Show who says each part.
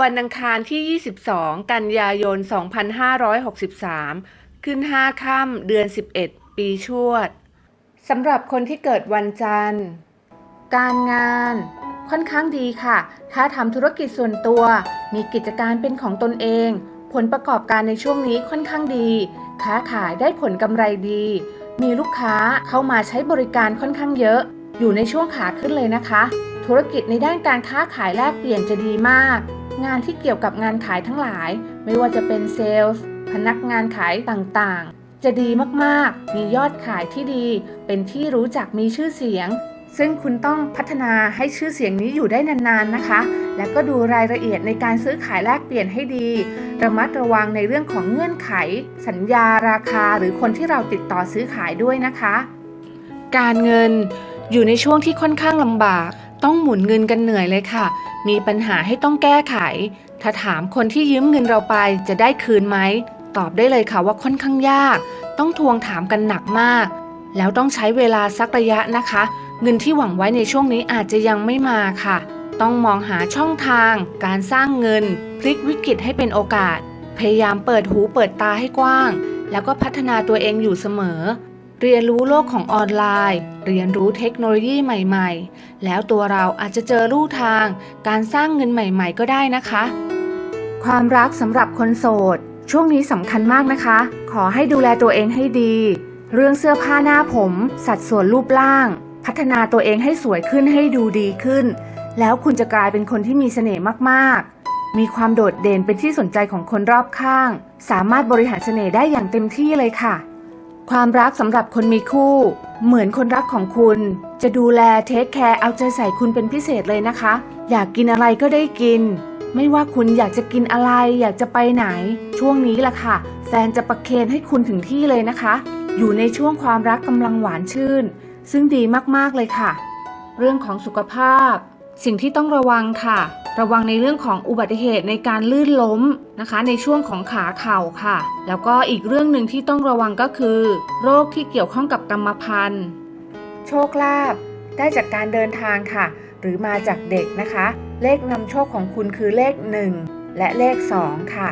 Speaker 1: วันอังคารที่ 22 กันยายน 2563 ขึ้น 5 ค่ำเดือน 11 ปีชวด สำหรับคนที่เกิดวันจันทร์ การงานค่อนข้างดีค่ะ ถ้าทำธุรกิจส่วนตัว มีกิจการเป็นของตนเอง ผลประกอบการในช่วงนี้ค่อนข้างดี ค้าขายได้ผลกำไรดี มีลูกค้าเข้ามาใช้บริการค่อนข้างเยอะ อยู่ในช่วงขาขึ้นเลยนะคะ ธุรกิจในด้านการค้าขายแลกเปลี่ยนจะดีมาก งานที่เกี่ยวกับงานขายทั้งหลาย ไม่ว่าจะเป็นเซลล์พนักงานขายต่างๆ จะดีมากๆ มียอดขายที่ดี เป็นที่รู้จักมีชื่อเสียง ซึ่งคุณต้องพัฒนาให้ชื่อเสียงนี้อยู่ได้นานๆนะคะ และก็ดูรายละเอียดในการซื้อขายแลกเปลี่ยนให้ดี ระมัดระวังในเรื่องของเงื่อนไข สัญญาราคาหรือคนที่เราติดต่อซื้อขายด้วยนะคะ การเงินอยู่ในช่วงที่ค่อนข้างลำบาก ต้องหมุนเงินกันเหนื่อยเลยค่ะ มีปัญหาให้ต้องแก้ไข ถ้าถามคนที่ยืมเงินเราไปจะได้คืนไหม ตอบได้เลยค่ะว่าค่อนข้างยาก ต้องทวงถามกันหนักมาก แล้วต้องใช้เวลาสักระยะนะคะ เงินที่หวังไว้ในช่วงนี้อาจจะยังไม่มาค่ะ ต้องมองหาช่องทาง การสร้างเงิน พลิกวิกฤตให้เป็นโอกาส พยายามเปิดหูเปิดตาให้กว้าง แล้วก็พัฒนาตัวเองอยู่เสมอ เรียนรู้โลกของออนไลน์ เรียนรู้เทคโนโลยีใหม่ๆ แล้วตัวเราอาจจะเจอลู่ทาง การสร้างเงินใหม่ๆ ก็ได้นะคะ ความรักสำหรับคนโสด ช่วงนี้สำคัญมากนะคะ ขอให้ดูแลตัวเองให้ดี เรื่องเสื้อผ้าหน้าผม สัดส่วนรูปร่าง พัฒนาตัวเองให้สวยขึ้นให้ดูดีขึ้น แล้วคุณจะกลายเป็นคนที่มีเสน่ห์มากๆมีความโดดเด่นเป็นที่สนใจของคนรอบข้าง สามารถบริหารเสน่ห์ได้อย่างเต็มที่เลยค่ะ ความรักสำหรับคนมีคู่ เหมือนคนรักของคุณ จะดูแลเทคแคร์เอาใจใส่คุณเป็นพิเศษเลยนะคะ อยากกินอะไรก็ได้กิน ไม่ว่าคุณอยากจะกินอะไร อยากจะไปไหน ช่วงนี้ล่ะค่ะ แฟนจะประเคนให้คุณถึงที่เลยนะคะ อยู่ในช่วงความรักกำลังหวานชื่น ซึ่งดีมากๆเลยค่ะ เรื่องของสุขภาพ สิ่งที่ต้องระวังค่ะ ระวังในเรื่องของอุบัติเหตุในการลื่นล้มนะคะ ในช่วงของขาเข่าค่ะ แล้วก็อีกเรื่องหนึ่งที่ต้องระวังก็คือ โรคที่เกี่ยวข้องกับกรรมพันธุ์ โชคลาภได้จากการเดินทางค่ะ หรือมาจากเด็กนะคะ เลขนำโชคของคุณคือเลข 1 และเลข 2 ค่ะ